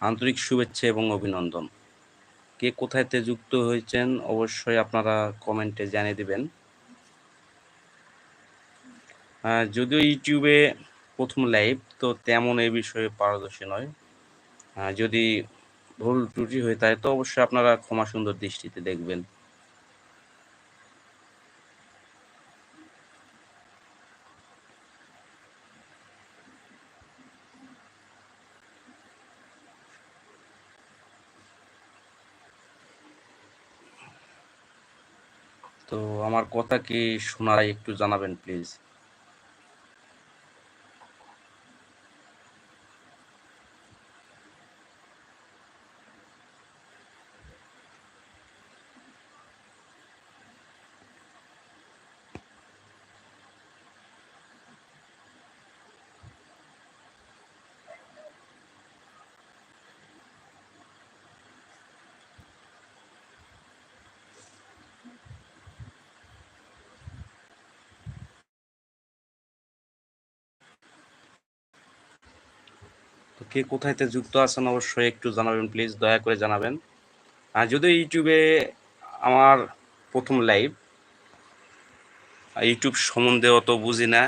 আন্তরিক শুভেচ্ছা এবং অভিনন্দন। কে কোথায়তে যুক্ত হয়েছেন অবশ্যই আপনারা কমেন্টে জানিয়ে দেবেন। যদিও ইউটিউবে প্রথম লাইভ, তো তেমন এই বিষয়ে পারদর্শী নয়। যদি ভুল ত্রুটি হয়ে থাকে, তো অবশ্যই আপনারা ক্ষমা সুন্দর দৃষ্টিতে দেখবেন। তো আমার কথা কি শোনা একটু জানাবেন প্লিজ কে কোথায়তে যুক্ত আছেন অবশ্যই একটু জানাবেন প্লিজ দয়া করে জানাবেন। আর যদিও ইউটিউবে আমার প্রথম লাইভ ইউটিউব সম্বন্ধে অত বুঝি না।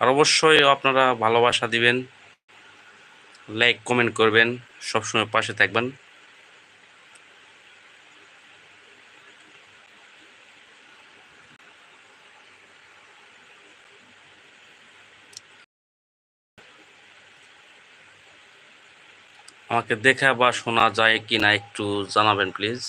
আর অবশ্যই আপনারা ভালোবাসা দিবেন লাইক কমেন্ট করবেন, সবসময় পাশে থাকবেন। আমাকে দেখা বা শোনা যায় কি না একটু জানাবেন, প্লিজ।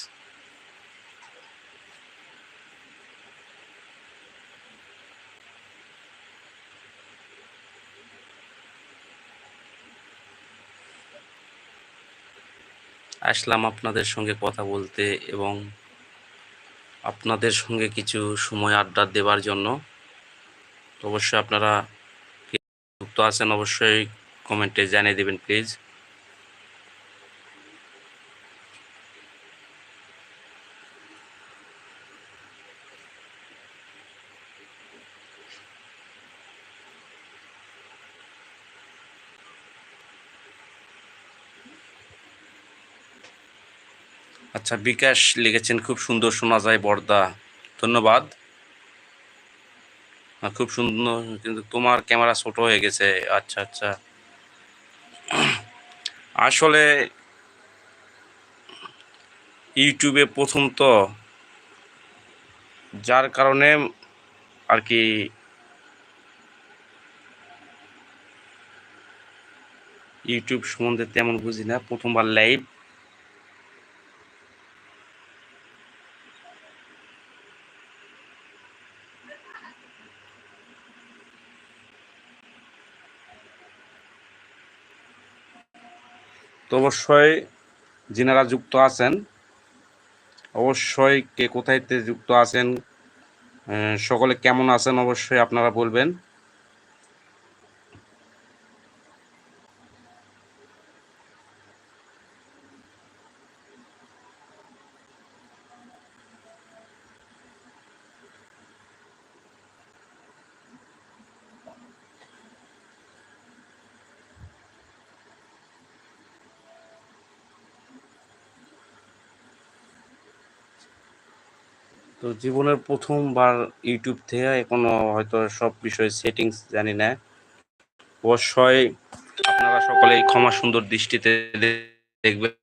আসলাম আপনাদের সঙ্গে কথা বলতে এবং আপনাদের সঙ্গে কিছু সময় আড্ডা দেওয়ার জন্য। অবশ্যই আপনারা যুক্ত আছেন অবশ্যই কমেন্টে জানিয়ে দেবেন, প্লিজ। আচ্ছা বিকাশ লিখেছেন, খুব সুন্দর শোনা যায় বর্দা। ধন্যবাদ। খুব সুন্দর, কিন্তু তোমার ক্যামেরা ছোট হয়ে গেছে। আচ্ছা আচ্ছা। আসলে ইউটিউবে প্রথম তো, যার কারণে আর কি ইউটিউব সম্বন্ধে তেমন বুঝি না। প্রথমবার লাইভ। তো অবশ্যই যিনারা যুক্ত আছেন, অবশ্যই কে কোথায়তে যুক্ত আছেন সকলে কেমন আছেন অবশ্যই আপনারা বলবেন। তো জীবনের প্রথমবার ইউটিউব থেকে এখনও হয়তো সব বিষয়ে সেটিংস জানি না। অবশ্যই আপনারা সকলেই ক্ষমা সুন্দর দৃষ্টিতে দেখবেন।